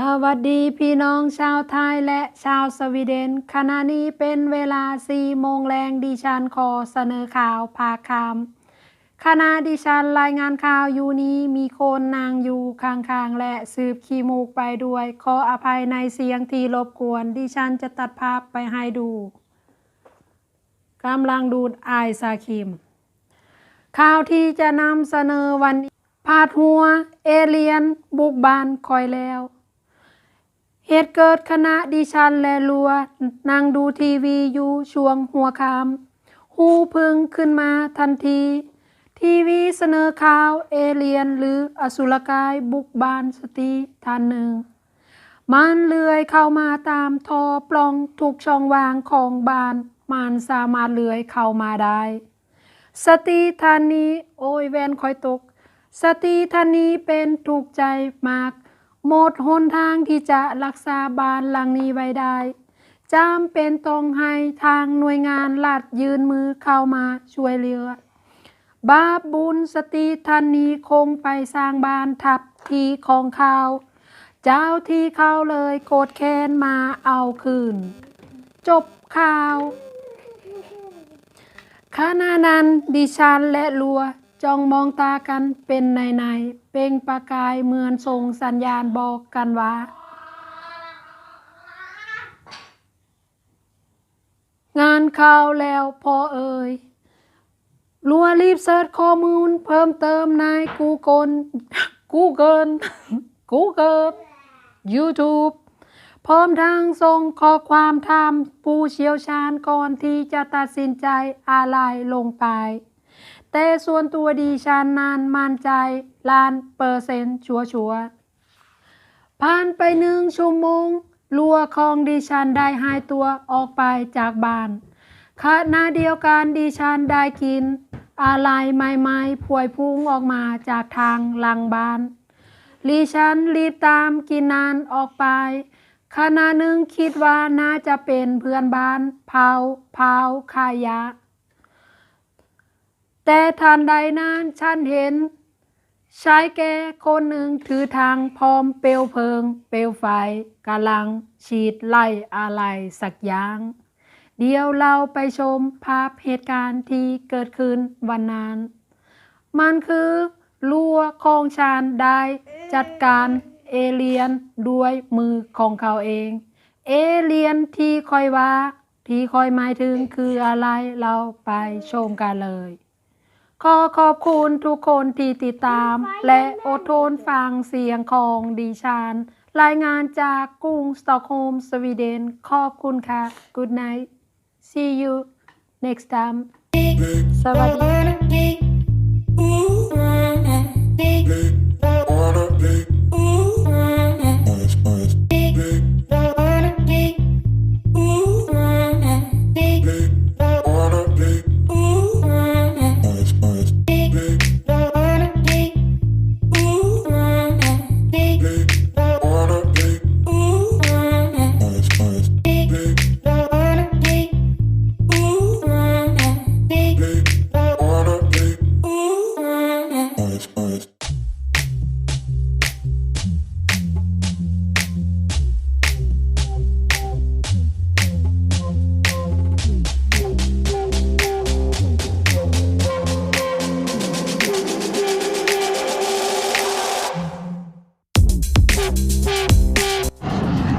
สวัสดีพี่น้องชาวไทยและชาวสวีเดน ขณะนี้เป็นเวลา4โมงแรงดิฉันขอเสนอข่าวภาคคำขณะดิฉันรายงานข่าวอยู่นี้มีคนนางอยู่ข้างๆ และสืบขี้มูกไปด้วย ขออภัยในเสียงที่รบกวน ดิฉันจะตัดภาพไปให้ดูกำลังดูดไอายซาคิม ข่าวที่จะนำเสนอวันนี้พาดหัว เอเลียน บุกบานคอยแล้ว เหตุเกิดขณะดิฉันและลัวนั่งดูทีวีอยู่ช่วงหัวค่ำหูพึ่งขึ้นมาทันที ทีวีเสนอข่าวเอเลียนหรืออสุรกายบุกบานสตีท่านหนึ่ง มันเลื้อยเข้ามาตามทอปล่องทุกช่องว่างของบ้าน มันสามารถเลื้อยเข้ามาได้ สตีท่านนี้โอ้ยแวนคอยตก สตีท่านนี้เป็นถูกใจมาก หมดหนทางที่จะรักษาบ้านหลังนี้ไว้ได้จำเป็นต้องให้ทางหน่วยงานรัฐยืนมือเข้ามาช่วยเหลือบาบุญสตรีท่านนี้คงไปสร้างบ้านทับทีของเขาเจ้าที่เขาเลยโกรธแค้นมาเอาคืน จบข่าวขณะนั้นดิฉันและลัว จ้องมองตากันเป็นในในๆเป่งประกายเหมือนส่งสัญญาณบอกกันว่างานข้าวแล้วพอเอ่ยลัวรีบเสิร์ชข้อมูลเพิ่มเติมในกูเกิลกูเกิลกูเกิล YouTube พร้อมทั้งส่งข้อความถามผู้เชี่ยวชาญก่อนที่จะตัดสินใจอะไรลงไป แต่ส่วนตัวดิฉันนานมั่นใจล้านเปอร์เซ็นต์ชัวชัวผ่านไปหนึ่งชั่วโมงลัวของดิฉันได้หายตัวออกไปจากบ้านขณะเดียวกันดิฉันได้กิน อะไรใหม่ๆพวยพุ่งออกมาจากทางหลังบ้านลีฉันรีบตามกินนานออกไปขณะหนึ่งคิดว่าน่าจะเป็นเพื่อนบ้านเผาเผาขายะ แต่ทันใดนั้นฉันเห็น ชายแก่คนหนึ่งถือทางพร้อมเปลวเพลิง เปลวไฟกำลังฉีดไล่อะไรสักอย่างเดี๋ยวเราไปชมภาพเหตุการณ์ที่เกิดขึ้นวันนั้น มันคือลัวของชานได้จัดการเอเลียนด้วยมือของเขาเอง เอเลียนที่คอยว่า ที่คอยหมายถึงคืออะไรเราไปชมกันเลย ขอขอบคุณทุกคนที่ติดตาม และอดทนฟังเสียงของดิฉัน รายงานจากกรุงสตอกโฮล์มสวีเดน ขอบคุณค่ะ Good night see you next time สวัสดี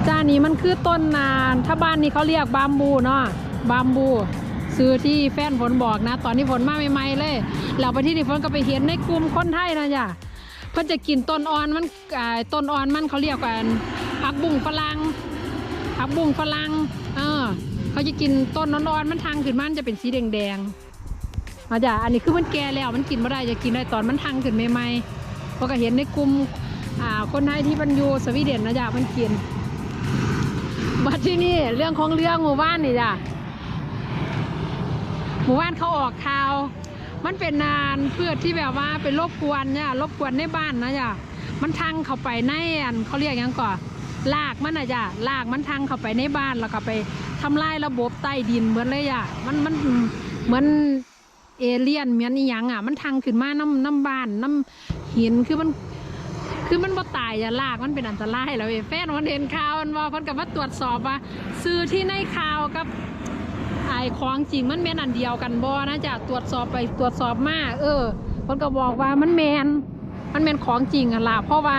จ้านี้มันคือต้นนาน ถ้าบ้านนี้เขาเรียกบามบูเนาะบามบู ซื้อที่แฟนฝนบอกนะ ตอนนี้ฝนมาใหม่ๆเลยเราไปที่นี่ฝนก็ไปเห็นในกลุ่มคนไทยนะจ้ะเพื่อจะกินต้นอ่อนมันต้นอ่อนมันเขาเรียกกันผักบุ้งฝรั่งผักบุ้งฝรั่งเออเขาจะกินต้นอ่อนๆมันทางขึ้นมันจะเป็นสีแดงๆอาจ้ะอันนี้คือมันแก่แล้วมันกินไม่ได้จะกินได้ตอนมันทางขึ้นใหม่ๆเพราะก็เห็นในกลุ่ม อ่าคนไทยที่มันอยู่สวีเดนนะจ้ะมันกินมาที่นี่เรื่องของเรื่องหมู่บ้านนี่จ้ะหมู่บ้านเขาออกข่าว มันเป็นนานเพื่อที่แบบว่าเป็นรบกวนเนี่ยรบกวนในบ้านนะจ้ะมันทังเข้าไปในอันเขาเรียกยังก่อนลากมันนะจ้ะลากมันทังเข้าไปในบ้านแล้วก็ไปทำลายระบบใต้ดินเหมือนเลยอะมันมันเหมือนเอเลี่ยนเหมือนอีหยังอะ มันทังขึ้นมาน้ำน้ำบ้านน้ำหินคือมัน คือมันบ่ตายอย่าลากมันเป็นอันตรายแล้วเว้ยแฟนมันเห็นข่าวมันว่าเพิ่นก็มาตรวจสอบว่าซื้อที่ในข่าวกับไอ้ของจริงมันแม่นอันเดียวกันบ่นะจ๊ะตรวจสอบไปตรวจสอบมาเออเพิ่นก็บอกว่ามันแมนมันแมนของจริงอะล่ะเพราะว่า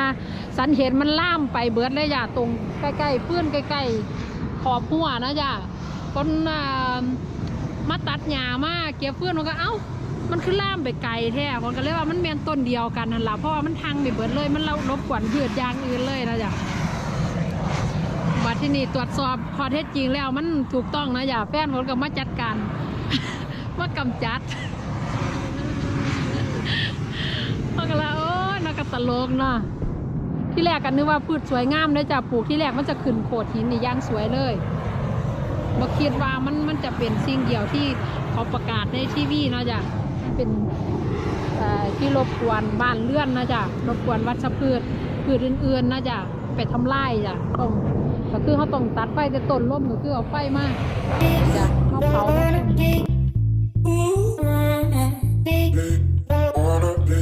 สันเห็นมันล่ามไปเบิดเลยจ้ะตรงใกล้ๆพื้นใกล้ๆขอบหัวนะจ๊ะคนมาตัดหญ้ามาเก็บเพื่อนมันก็เอ้า มันคือล่ามไปไกลแท้คนก็เลยว่ามันแมนต้นเดียวกันนั่นแหละเพราะว่ามันทางไปเบิดเลย มันเรารบกวนพืชยางอื่นเลยนะจ๊ะบัดที่นี่ตรวจสอบข้อเท็จจริงแล้วมันถูกต้องนะจ๊ะแฟนผมก็มาจัดการมากำจัดพอกันละโอ้ยน่ากตลกเนาะที่แรกกันนึกว่าพืชสวยงามเลยจ้ะปลูกที่แรกมันจะขึ้นโขดหินนี่ย่างสวยเลยบ่คิดว่ามันมันจะเป็นสิ่งเดียวที่เขาประกาศในทีวีเนาะจ้ะ เป็นที่รบกวนบ้านเลื่อนนะจ้ะรบกวนวัชพืชพืชอื่นๆนะจ้ะไปทำลายจ้ะต้องก็คือเขาต้องตัดไฟแต่ต้นร่มก็คือเอาไฟมาจ้ะเขาเผา Wanna be, wanna be,